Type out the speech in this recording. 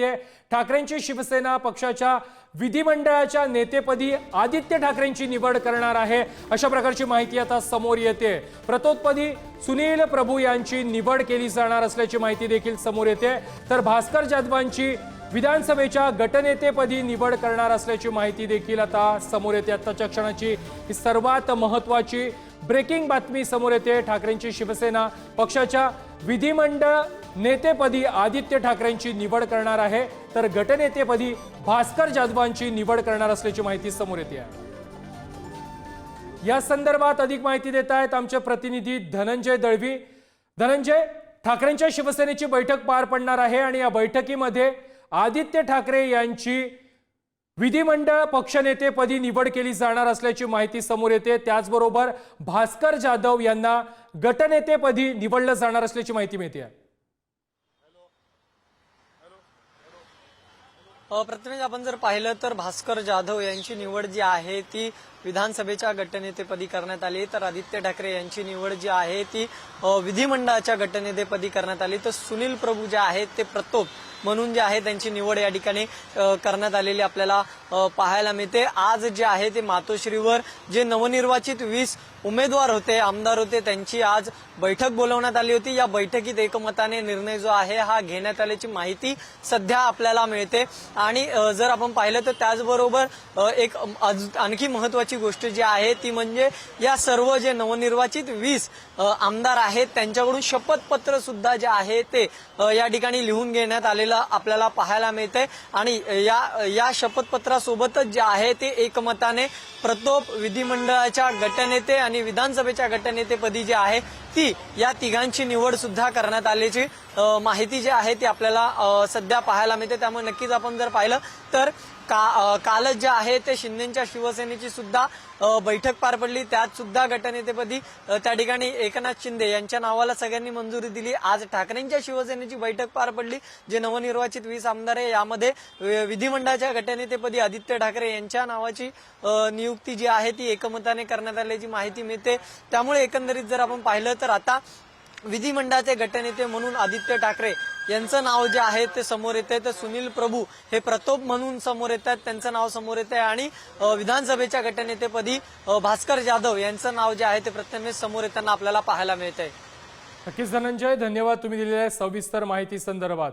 ठाकरेंची शिवसेना पक्षाच्या विधिमंडळाच्या नेतेपदी आदित्य ठाकरेंची निवड करणार आहे. अशा प्रकारची माहिती आता समोर येते. प्रतोत्पदी सुनील प्रभू यांची निवड केली जाणार असल्याची माहिती देखील समोर येते. तर भास्कर जाधवांची विधानसभेच्या गटनेतेपदी निवड करणार असल्याची माहिती देखील आता समोर येते. आताच्या क्षणाची ही सर्वात महत्वाची ब्रेकिंग बातमी समोर येते. ठाकरेंची शिवसेना पक्षाच्या विधिमंडळ नेतेपदी आदित्य ठाकरेंची निवड करणार आहे. तर गटनेतेपदी भास्कर जाधवांची निवड करणार असल्याची माहिती समोर येते. आहे या संदर्भात अधिक माहिती देत आहेत आमचे प्रतिनिधी धनंजय दळवी. धनंजय ठाकरेंच्या शिवसेनेची बैठक पार पडणार आहे आणि या बैठकीमध्ये आदित्य ठाकरे यांची विधिमंडळ पक्षनेतेपदी निवड केली जाणार असल्याची माहिती समोर येते. त्याचबरोबर भास्कर जाधव यांना गटनेतेपदी निवडलं जाणार असल्याची माहिती मिळते. आहे प्रथमेश आपण जर पाहिलं तर भास्कर जाधव यांची निवड जी आहे ती विधानसभेच्या गटनेतेपदी करण्यात आली. तर आदित्य ठाकरे यांची निवड जी आहे ती विधिमंडळाच्या गटनेतेपदी करण्यात आली. तर सुनील प्रभू जे आहेत ते प्रतोप म्हणून जे आहे त्यांची निवड या ठिकाणी करण्यात आलेली आपल्याला पाहायला मिळते. आज जे आहे ते मातोश्रीवर जे नवनिर्वाचित वीस उमेदवार होते आमदार होते त्यांची आज बैठक बोलवण्यात आली होती. या बैठकीत एकमताने निर्णय जो आहे हा घेण्यात आल्याची माहिती सध्या आपल्याला मिळते. आणि जर आपण पाहिलं तर त्याचबरोबर एक आणखी महत्वाची गोष्ट जी आहे ती म्हणजे या सर्व जे नवनिर्वाचित वीस आमदार आहेत त्यांच्याकडून शपथपत्र सुद्धा जे आहे ते या ठिकाणी लिहून घेण्यात आलेलं आपल्याला पाहायला मिळते आणि या या शपथपत्रासोबतच जे आहे ते एकमताने प्रतोप विधिमंडळाच्या गटनेते आणि विधानसभेच्या गटनेतेपदी जी आहे ती या तिघांची निवड सुद्धा करण्यात आल्याची माहिती जी आहे ती आपल्याला सध्या पाहायला मिळते. त्यामुळे नक्कीच आपण जर पाहिलं तर का कालच जे आहे ते शिंदेच्या शिवसेनेची सुद्धा बैठक पार पडली. त्यात सुद्धा गटनेतेपदी त्या ठिकाणी एकनाथ शिंदे यांच्या नावाला सगळ्यांनी मंजुरी दिली. आज ठाकरेंच्या शिवसेनेची बैठक पार पडली जे नवनिर्वाचित वीस आमदार आहे यामध्ये विधिमंडळाच्या गटनेतेपदी आदित्य ठाकरे यांच्या नावाची नियुक्ती जी आहे ती एकमताने करण्यात आल्याची माहिती मिळते. त्यामुळे एकंदरीत जर आपण पाहिलं तर आता विधिमंडळाचे गटनेते म्हणून आदित्य ठाकरे यांचं नाव जे आहे ते समोर येते तर सुनील प्रभू हे प्रतोप म्हणून समोर येतात. त्यांचं नाव समोर येते आणि विधानसभेच्या गटनेतेपदी भास्कर जाधव यांचं नाव जे आहे ते प्रथमेश समोर येताना आपल्याला पाहायला मिळतंय. नक्कीच धनंजय धन्यवाद तुम्ही दिलेल्या सविस्तर माहिती संदर्भात.